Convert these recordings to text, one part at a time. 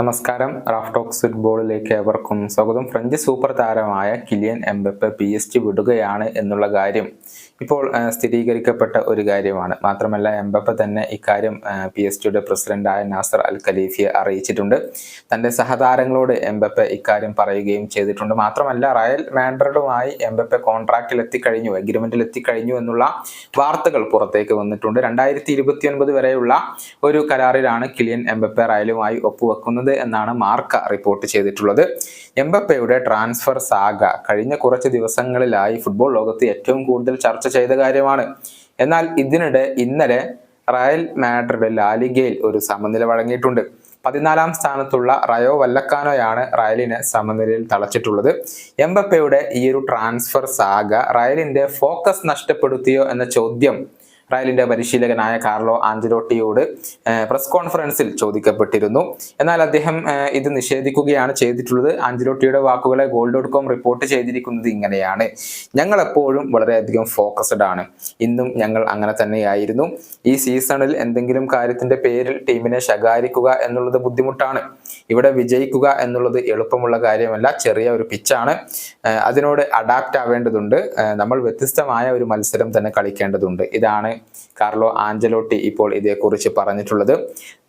നമസ്കാരം. Raf talks ഫുട്ബോളിലേക്ക് ഏവർക്കും സ്വാഗതം. ഫ്രഞ്ച് സൂപ്പർ താരമായ Kylian Mbappe P S G വിടുകയാണ് എന്നുള്ള കാര്യം ഇപ്പോൾ സ്ഥിരീകരിക്കപ്പെട്ട ഒരു കാര്യമാണ്. മാത്രമല്ല എംബപ്പെ തന്നെ ഇക്കാര്യം പി എസ് ടിയുടെ പ്രസിഡന്റായ നാസർ അൽ ഖലീഫിയെ അറിയിച്ചിട്ടുണ്ട്. തന്റെ സഹതാരങ്ങളോട് എംബപ്പെ ഇക്കാര്യം പറയുകയും ചെയ്തിട്ടുണ്ട്. മാത്രമല്ല റയൽ മാൻഡ്രഡുമായി എംബപ്പെ കോൺട്രാക്റ്റിൽ എത്തിക്കഴിഞ്ഞു എഗ്രിമെന്റിൽ എത്തിക്കഴിഞ്ഞു എന്നുള്ള വാർത്തകൾ പുറത്തേക്ക് വന്നിട്ടുണ്ട്. രണ്ടായിരത്തി വരെയുള്ള ഒരു കരാറിലാണ് കിലിയൻ എംബപ്പെ റയലുമായി ഒപ്പുവെക്കുന്നത്. എന്നാണ് മാർക്ക റിപ്പോർട്ട് ചെയ്തിട്ടുള്ളത്. എംബപ്പയുടെ ട്രാൻസ്ഫർ സാഗ കഴിഞ്ഞ കുറച്ച് ദിവസങ്ങളിലായി ഫുട്ബോൾ ലോകത്ത് ഏറ്റവും കൂടുതൽ ചർച്ച ചെയ്ത കാര്യമാണ്. എന്നാൽ ഇതിനിടെ ഇന്നലെ റയൽ മാഡ്രിഡ് ലാലിഗയിൽ ഒരു സമനില വഴങ്ങിയിട്ടുണ്ട്. പതിനാലാം സ്ഥാനത്തുള്ള റയോ വല്ലക്കാനോയാണ് റയലിനെ സമനിലയിൽ തളച്ചിട്ടുള്ളത്. എംബപ്പയുടെ ഈ ഒരു ട്രാൻസ്ഫർ സാഗ റയലിന്റെ ഫോക്കസ് നഷ്ടപ്പെടുത്തിയോ എന്ന ചോദ്യം റയലിന്റെ പരിശീലകനായ കാർലോ ആഞ്ചലോട്ടിയോട് പ്രസ് കോൺഫറൻസിൽ ചോദിക്കപ്പെട്ടിരുന്നു. എന്നാൽ അദ്ദേഹം ഇത് നിഷേധിക്കുകയാണ് ചെയ്തിട്ടുള്ളത്. ആഞ്ചലോട്ടിയുടെ വാക്കുകളെ ഗോൾ ഡോട്ട് കോം റിപ്പോർട്ട് ചെയ്തിരിക്കുന്നത് ഇങ്ങനെയാണ്. ഞങ്ങൾ എപ്പോഴും വളരെയധികം ഫോക്കസ്ഡ് ആണ്. ഇന്നും ഞങ്ങൾ അങ്ങനെ തന്നെയായിരുന്നു. ഈ സീസണിൽ എന്തെങ്കിലും കാര്യത്തിന്റെ പേരിൽ ടീമിനെ ശകാരിക്കുക എന്നുള്ളത് ബുദ്ധിമുട്ടാണ്. ഇവിടെ വിജയിക്കുക എന്നുള്ളത് എളുപ്പമുള്ള കാര്യമല്ല. ചെറിയ ഒരു പിച്ചാണ് അതിനോട് അഡാപ്റ്റ് ആവേണ്ടതുണ്ട്. നമ്മൾ വ്യത്യസ്തമായ ഒരു മത്സരം തന്നെ കളിക്കേണ്ടതുണ്ട്. ഇതാണ് കാർലോ ആഞ്ചലോട്ടി ഇപ്പോൾ ഇതേക്കുറിച്ച് പറഞ്ഞിട്ടുള്ളത്.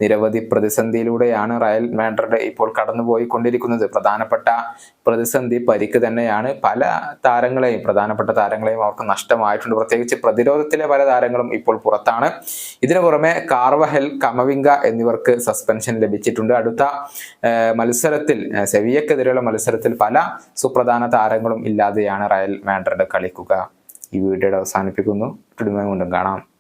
നിരവധി പ്രതിസന്ധിയിലൂടെയാണ് റയൽ മാഡ്രിഡ് ഇപ്പോൾ കടന്നുപോയിക്കൊണ്ടിരിക്കുന്നത്. പ്രധാനപ്പെട്ട പ്രതിസന്ധി പരിക്ക് തന്നെയാണ്. പല താരങ്ങളെയും പ്രധാനപ്പെട്ട താരങ്ങളെയും അവർക്ക് നഷ്ടമായിട്ടുണ്ട്. പ്രത്യേകിച്ച് പ്രതിരോധത്തിലെ പല താരങ്ങളും ഇപ്പോൾ പുറത്താണ്. ഇതിനു പുറമെ കാർവഹൽ കമവിംഗ എന്നിവർക്ക് സസ്പെൻഷൻ ലഭിച്ചിട്ടുണ്ട്. അടുത്ത മത്സരത്തിൽ സെവിയക്കെതിരെയുള്ള മത്സരത്തിൽ പല സുപ്രധാന താരങ്ങളും ഇല്ലാതെയാണ് റയൽ മാൻഡ്രഡ് കളിക്കുക. ഈ വീഡിയോയുടെ അവസാനിപ്പിക്കുന്നു. വീണ്ടും കാണാം.